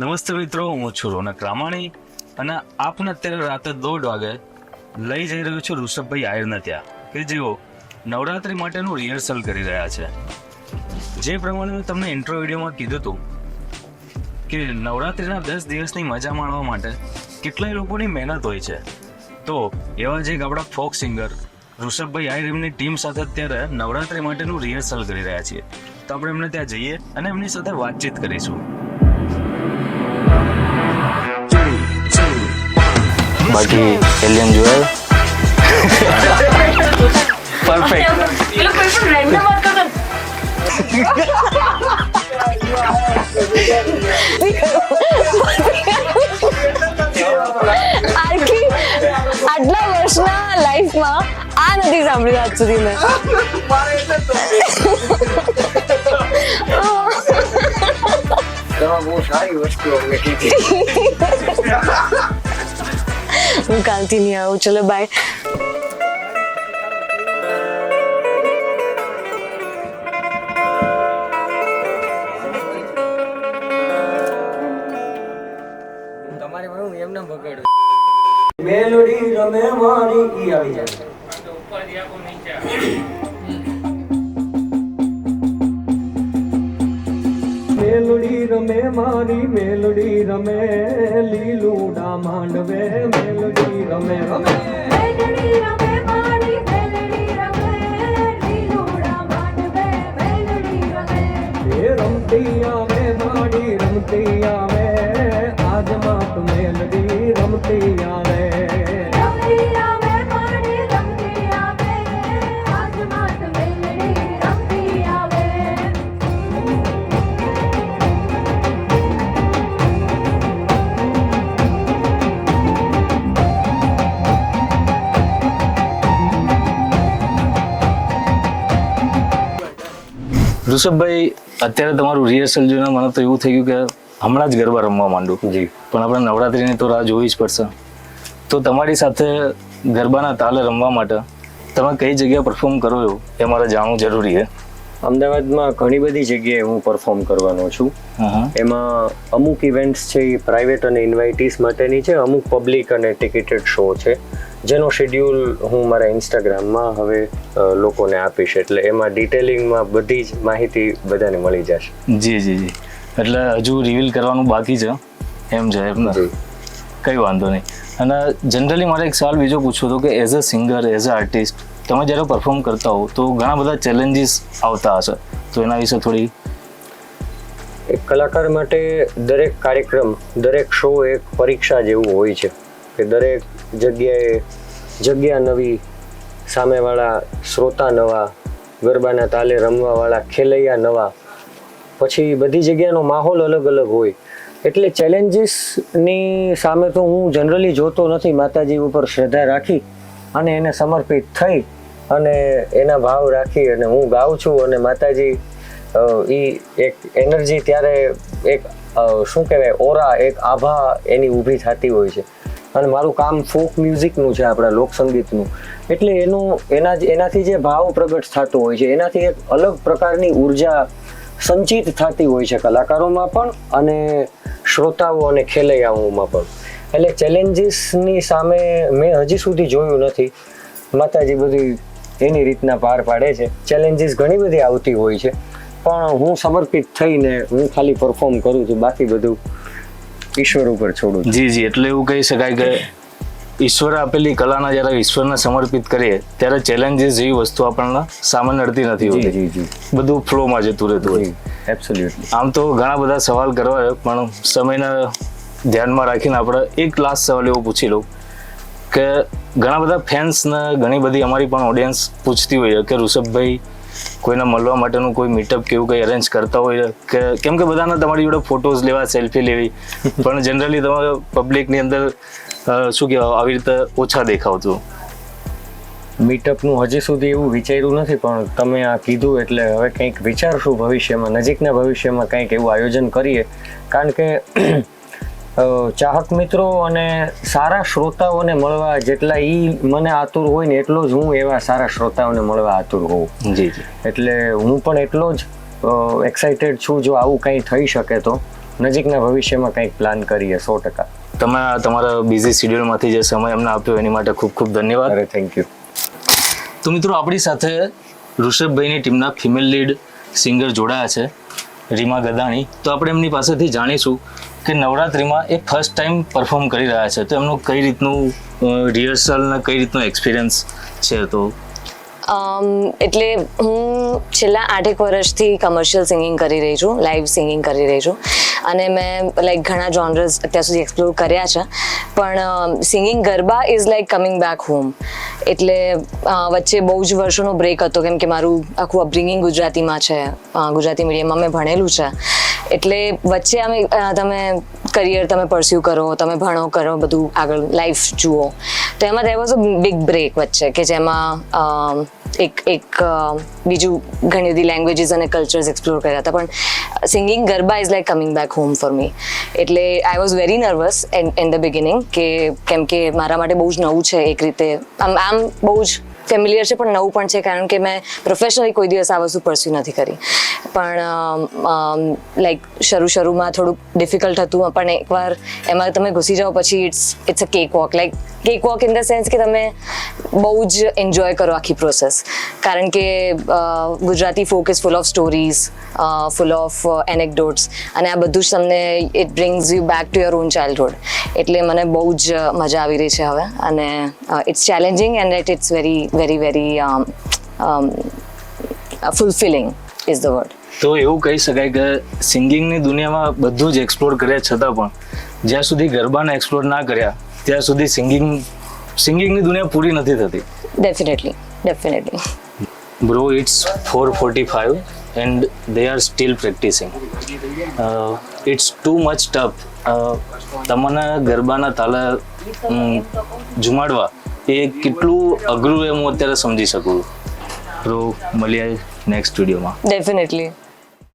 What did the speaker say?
નમસ્તે મિત્રો, હું છું રોનક રામાણી અને આપને અત્યારે રાતે દોઢ વાગે લઈ જઈ રહ્યો છું ઋષભભાઈ આયરના ત્યાં કે જેઓ નવરાત્રી માટેનું રિહર્સલ કરી રહ્યા છે. જે પ્રમાણે મેં તમને ઇન્ટ્રો વિડીયોમાં કીધું હતું કે નવરાત્રિના દસ દિવસની મજા માણવા માટે કેટલાય લોકોની મહેનત હોય છે. તો એવા જે આપણા ફોક સિંગર ઋષભભાઈ આયર એમની ટીમ સાથે અત્યારે નવરાત્રી માટેનું રિહર્સલ કરી રહ્યા છીએ. તો આપણે એમને ત્યાં જઈએ અને એમની સાથે વાતચીત કરીશું. બાકી એલિયન જોયા? પરફેક્ટ. આખી આટલા વર્ષના લાઈફમાં આ નથી સાંભળ્યું આજ સુધી મેં. બહુ સારી વસ્તુ હું કાલથી નહીં આવું. ચલો બાય મેલોડી રમે મારી આવી જાય. મેલોડી રમે મારી મેલોડી રમે લીલુડા માંડવે મેલોડી રમે રમે મેલડી રમે મારી મેલડી રમે, લીલુડા માંડવે મેલડી રમે. એ રમતી આવે માડી રમતી આવે ઋષભભાઈ અત્યારે તમારું રિહર્સલ જોઈને મને તો એવું થઈ ગયું કે હમણાં જ ગરબા રમવા માંડું. જી. પણ આપણે નવરાત્રિની તો રાહ જોવી જ પડશે. તો તમારી સાથે ગરબાના તાલે રમવા માટે તમે કઈ જગ્યાએ પરફોર્મ કરો છો એ મારે જાણવું જરૂરી છે? અમદાવાદમાં ઘણી બધી જગ્યાએ હું પરફોર્મ કરવાનો છું. એમાં અમુક ઇવેન્ટ્સ છે એ પ્રાઇવેટ અને ઇન્વાઇટીસ માટેની છે અમુક પબ્લિક અને ટિકિટેડ શો છે. જેનો શેડ્યુલ હું મારા ઇન્સ્ટાગ્રામમાં હવે લોકોને આપીશ. એટલે એમાં ડિટેલિંગમાં બધી જ માહિતી બધાને મળી જશે. જી જી જી. એટલે હજુ રિવીલ કરવાનું બાકી છે. એમ છે એમ કંઈ. વાંધો નહીં. અને જનરલી મારે એક સવાલ બીજો પૂછવો હતો કે as a singer as a artist તમે જ્યારે પરફોર્મ કરતા હો તો ઘણા બધા ચેલેન્જીસ આવતા હશે. તો એના વિશે થોડી એક કલાકાર માટે દરેક કાર્યક્રમ દરેક શો એક પરીક્ષા જેવું હોય છે. કે દરેક જગ્યાએ જગ્યા નવી, સામેવાળા શ્રોતા નવા, ગરબાના તાલે રમવાવાળા, ખેલૈયા નવા. પછી બધી જગ્યાનો માહોલ અલગ અલગ હોય. એટલે ચેલેન્જીસની સામે તો હું જનરલી જોતો નથી, માતાજી ઉપર શ્રદ્ધા રાખી અને એને સમર્પિત થઈ અને એના ભાવ રાખી અને હું ગાઉં છું અને માતાજી એ એક એનર્જી ત્યારે એક શું કહેવાય, ઓરા, એક આભા એની ઊભી થતી હોય છે. અને મારું કામ ફોક મ્યુઝિકનું છે આપણા લોકસંગીતનું એટલે એનું, એના એનાથી જે ભાવ પ્રગટ થતો હોય છે, એનાથી એક અલગ પ્રકારની ઊર્જા સંચિત થતી હોય છે કલાકારોમાં પણ અને શ્રોતાઓ અને ખેલૈયાઓમાં પણ. એટલે ચેલેન્જીસની સામે મેં હજી સુધી જોયું નથી. માતાજી બધી એની રીતના પાર પાડે છે. ચેલેન્જીસ ઘણી બધી આવતી હોય છે. પણ હું સમર્પિત થઈને હું ખાલી પરફોર્મ કરું છું, બાકી બધું ઈશ્વર ઉપર છોડું છું. જી જી એટલે એવું કહી શકાય કે ઈશ્વરે આપેલી કલાના જ્યારે ઈશ્વરને સમર્પિત કરીએ ત્યારે ચેલેન્જીસ જેવી વસ્તુ આપણને સામે અડતી નથી જી હોતી. જી જી બધું ફ્લોમાં જતું રહેતું હોય. જી એબ્સોલ્યુટલી આમ તો ઘણા બધા સવાલ કરવા છે, પણ સમયને ધ્યાનમાં રાખીને આપણે એક લાસ્ટ સવાલ એવો પૂછી લઉં કે ઘણા બધા ફેન્સને ઘણી બધી અમારી પણ ઓડિયન્સ પૂછતી હોય છે કે ઋષભભાઈ કોઈને મળવા માટેનું કોઈ મીટઅપ કે એવું કંઈ અરેન્જ કરતા હોય કે કેમ કે બધાને તમારી જોડે ફોટોઝ લેવા સેલ્ફી લેવી. પણ જનરલી તમારે પબ્લિકની અંદર શું કહેવાય આવી રીતે ઓછા દેખાવતું મીટઅપનું હજી સુધી એવું વિચાર્યું નથી પણ તમે આ કીધું એટલે હવે કંઈક વિચારશું ભવિષ્યમાં નજીકના ભવિષ્યમાં કંઈક એવું આયોજન કરીએ. કારણ કે ચાહક મિત્રો અને સારા શ્રોતાઓને મળવા જેટલા એ મને આતુર હોય ને એટલો જ હું એવા સારા શ્રોતાઓને મળવા આતુર હોઉં. જી જી. એટલે હું પણ એટલો જ એક્સાઇટેડ છું જો આવું કંઈ થઈ શકે તો. નજીકના ભવિષ્યમાં કંઈક પ્લાન કરીએ સો ટકા. તમે તમારા બિઝી શિડ્યુલમાંથી જે સમય અમને આપ્યો એની માટે ખૂબ ખૂબ ધન્યવાદ. અરે થેન્ક યુ તો મિત્રો આપણી સાથે ઋષભભાઈની ટીમના ફિમેલ લીડ સિંગર જોડાયા છે રીમા ગદાણી. તો આપણે એમની પાસેથી જાણીશું કે નવરાત્રિમાં એ ફર્સ્ટ ટાઈમ પરફોર્મ કરી રહ્યા છે. તો એમનું કઈ રીતનું રિહર્સલ ને કઈ રીતનો એક્સપિરિયન્સ છે તો? એટલે હું છેલ્લા આઠેક વર્ષથી કમર્શિયલ સિંગિંગ કરી રહી છું લાઈવ સિંગિંગ કરી રહી છું. અને મેં લાઈક ઘણા જોનરસ અત્યાર સુધી એક્સપ્લોર કર્યા છે. પણ singing garba is like coming back home એટલે વચ્ચે બહુ જ વર્ષોનો બ્રેક હતો, કેમ કે મારું આખું અપબ્રિંગિંગ ગુજરાતીમાં છે. ગુજરાતી મીડિયમમાં મેં ભણેલું છે. એટલે વચ્ચે અમે તમે કરિયર તમે પરસ્યુ કરો, તમે ભણો, કરો, બધું આગળ લાઈફ જુઓ. તો એમાં there was a big break વચ્ચે, કે જેમાં એક એક બીજું ઘણી બધી લેંગ્વેજીસ અને કલ્ચર્સ એક્સપ્લોર કર્યા હતા. પણ singing garba is like coming back home for me એટલે I was very nervous in the beginning કે કેમ કે મારા માટે બહુ જ નવું છે એક રીતે. આમ આમ બહુ જ ફેમિલિયર છે પણ નવું પણ છે, કારણ કે મેં પ્રોફેશનલી કોઈ દિવસ આ વસ્તુ પરસ્યુ નથી કરી. પણ લાઈક શરૂ શરૂમાં થોડુંક ડિફિકલ્ટ હતું, પણ એકવાર એમાં તમે ઘૂસી જાઓ પછી it's it's a cakewalk like cakewalk in the sense કે તમે બહુ જ એન્જોય કરો આખી પ્રોસેસ કારણ કે Gujarati folk is full of stories full of anecdotes અને આ બધું જ તમને it brings you back to your own childhood એટલે મને બહુ જ મજા આવી રહી છે હવે. અને it's challenging and it it's very very very fulfilling is the word તો એવું કહી શકાય કે સિંગિંગની દુનિયામાં બધું જ એક્સપ્લોર કર્યા છતાં પણ જ્યાં સુધી ગરબાને એક્સપ્લોર ના કર્યા ત્યાં સુધી સિંગિંગ સિંગિંગની દુનિયા પૂરી નથી થતી. Definitely definitely bro it's for forty five and they are still practicing it's too much tough તમને ગરબાના તાલે અમ, જુમાડવા એ કેટલું અઘરું એ હું અત્યારે સમજી શકું. તો મળીએ નેક્સ્ટ સ્ટુડિયોમાં ડેફિનેટલી